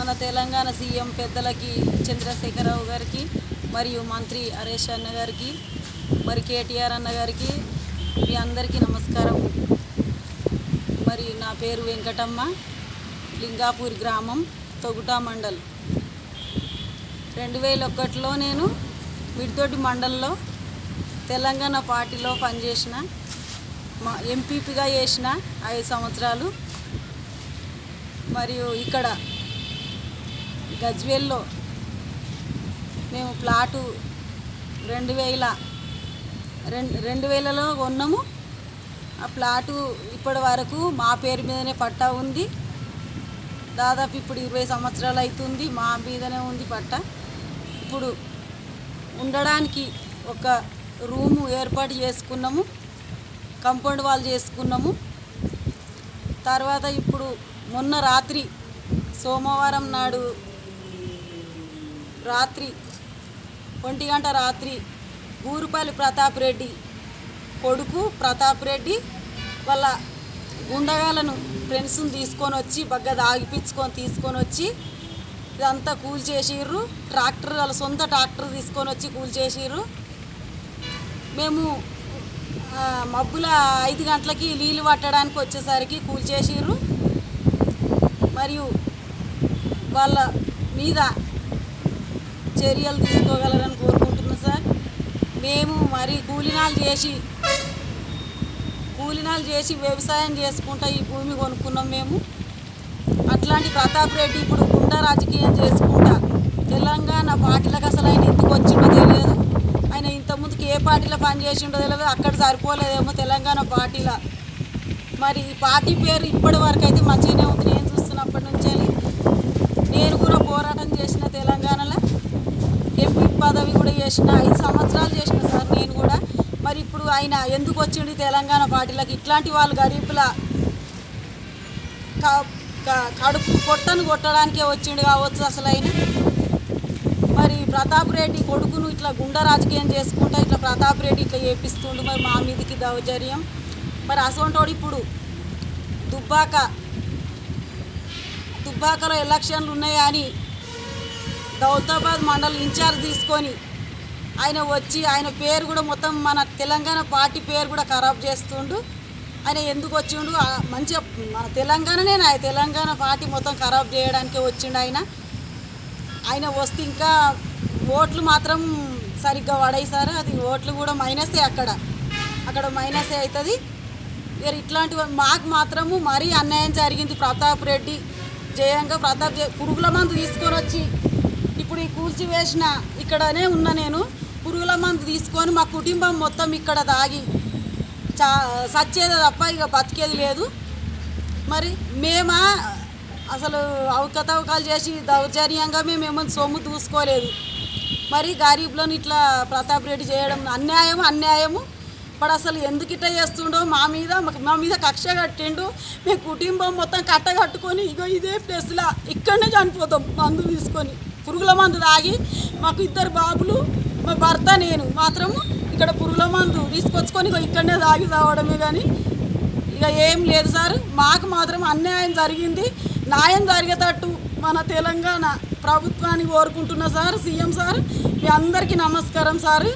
మన తెలంగాణ సీఎం పెద్దలకి చంద్రశేఖరరావు గారికి మరియు మంత్రి హరేష్ అన్న గారికి మరి కేటీఆర్ అన్న గారికి మీ అందరికీ నమస్కారం. మరి నా పేరు వెంకటమ్మ లింగాపూర్ గ్రామం తొగుటా మండల్. రెండు వేల ఒకటిలో నేను మిడితోటి మండల్లో తెలంగాణ పార్టీలో పనిచేసిన మా ఎంపీపీగా చేసిన ఐదు సంవత్సరాలు. మరియు ఇక్కడ గజ్వేల్లో మేము ప్లాటు రెండు వేల రెండు రెండు వేలలో కొన్నాము. ఆ ప్లాటు ఇప్పటి వరకు మా పేరు మీదనే పట్టా ఉంది. దాదాపు ఇప్పుడు ఇరవై సంవత్సరాలు అవుతుంది మా మీదనే ఉంది పట్ట. ఇప్పుడు ఉండడానికి ఒక రూము ఏర్పాటు చేసుకున్నాము. కంపౌండ్ వాల్ చేసుకున్నాము. తర్వాత ఇప్పుడు మొన్న రాత్రి సోమవారం నాడు రాత్రి ఒంటి గంట రాత్రి ఊరుపల్లి ప్రతాప్ రెడ్డి కొడుకు ప్రతాప్ రెడ్డి వాళ్ళ గుండగాలను ఫ్రెండ్స్ని తీసుకొని వచ్చి బగ్గ దాగిపించుకొని తీసుకొని వచ్చి ఇదంతా కూల్ చేసిర్రు. ట్రాక్టర్ వాళ్ళ సొంత ట్రాక్టర్ తీసుకొని వచ్చి కూల్ చేసిర్రు. మేము మబ్బుల ఐదు గంటలకి నీళ్ళు పట్టడానికి వచ్చేసరికి కూల్ చేసిర్రు. మరియు వాళ్ళ మీద చర్యలు తీసుకోగలరని కోరుకుంటున్నాం సార్. మేము మరి కూలినాలు చేసి కూలినాలు చేసి వ్యవసాయం చేసుకుంటా ఈ భూమి కొనుక్కున్నాం మేము. అట్లాంటి ప్రతాప్ రెడ్డి ఇప్పుడు గుండా రాజకీయం చేసుకుంటా తెలంగాణ పార్టీలకు అసలు ఆయన ఎందుకు వచ్చిండో తెలియదు. ఆయన ఇంతకుముందుకు ఏ పార్టీలో పనిచేసిండో తెలియదు. అక్కడ సరిపోలేదేమో తెలంగాణ పార్టీలో. మరి ఈ పార్టీ పేరు ఇప్పటి వరకు అయితే మంచిగానే ఉంది నేను చూస్తున్నప్పటి నుంచి నేను కూడా పోరాటం చేసిన తెలంగాణలో ఎంపీ పదవి కూడా చేసిన ఐదు సంవత్సరాలు చేసిన సార్ నేను కూడా. మరి ఇప్పుడు ఆయన ఎందుకు వచ్చిండు తెలంగాణ పార్టీలకు? ఇట్లాంటి వాళ్ళు గరీబుల కడుపు పొట్టను కొట్టడానికే వచ్చిండు కావచ్చు అసలు ఆయన మరి ప్రతాప్ రెడ్డి కొడుకును ఇట్లా గుండె రాజకీయం చేసుకుంటా ఇట్లా ప్రతాప్ రెడ్డి ఇట్లా చేపిస్తుండు మరి మా మీదకి దౌర్జన్యం. మరి అసోంటోడు ఇప్పుడు దుబ్బాక దుబ్బాకలో ఎలక్షన్లు ఉన్నాయి అని దౌతాబాద్ మండల్ ఇన్ఛార్జ్ తీసుకొని ఆయన వచ్చి ఆయన పేరు కూడా మొత్తం మన తెలంగాణ పార్టీ పేరు కూడా ఖరాబ్ చేస్తుండు. ఆయన ఎందుకు వచ్చిండు? మంచిగా మన తెలంగాణనే నా తెలంగాణ పార్టీ మొత్తం ఖరాబ్ చేయడానికే వచ్చిండు ఆయన. ఆయన వస్తే ఇంకా ఓట్లు మాత్రం సరిగ్గా పడాయి అది ఓట్లు కూడా మైనసే అక్కడ. అక్కడ మైనసే అవుతుంది ఇక ఇట్లాంటి మాకు మాత్రము మరీ అన్యాయం జరిగింది. ప్రతాప్ రెడ్డి జయంగా ప్రతాప్ జయ- పురుగుల మందు తీసుకొని వచ్చి ఇప్పుడు ఈ కూల్చివేసిన ఇక్కడనే ఉన్నా నేను. పురుగుల మందు తీసుకొని మా కుటుంబం మొత్తం ఇక్కడ తాగి చా సచ్చేది తప్ప ఇక బతికేది లేదు. మరి మేమా అసలు అవకతవకాలు చేసి దౌర్జన్యంగా మేము ఏమైనా సొమ్ము దూసుకోలేదు. మరి గరీబ్లను ఇట్లా ప్రతాప్ రెడ్డి చేయడం అన్యాయం అన్యాయము. ఇప్పుడు అసలు ఎందుకు ఇట్లా చేస్తుండో మా మీద మాకు- మా మీద కక్ష కట్టిండు. మేము కుటుంబం మొత్తం కట్ట కట్టుకొని ఇగో ఇదే ప్లేస్లో ఇక్కడనే చనిపోతాం మందు తీసుకొని. పురుగుల మందు తాగి మాకు ఇద్దరు బాబులు మా భర్త నేను మాత్రము ఇక్కడ పురుగుల మందు తీసుకొచ్చుకొని ఇక్కడనే తాగి తాగడమే కానీ ఇక ఏం లేదు సార్. మాకు మాత్రం అన్యాయం జరిగింది. న్యాయం జరిగేటట్టు మన తెలంగాణ ప్రభుత్వాన్ని కోరుకుంటున్నా సార్ సీఎం సార్. మీ అందరికీ నమస్కారం సార్.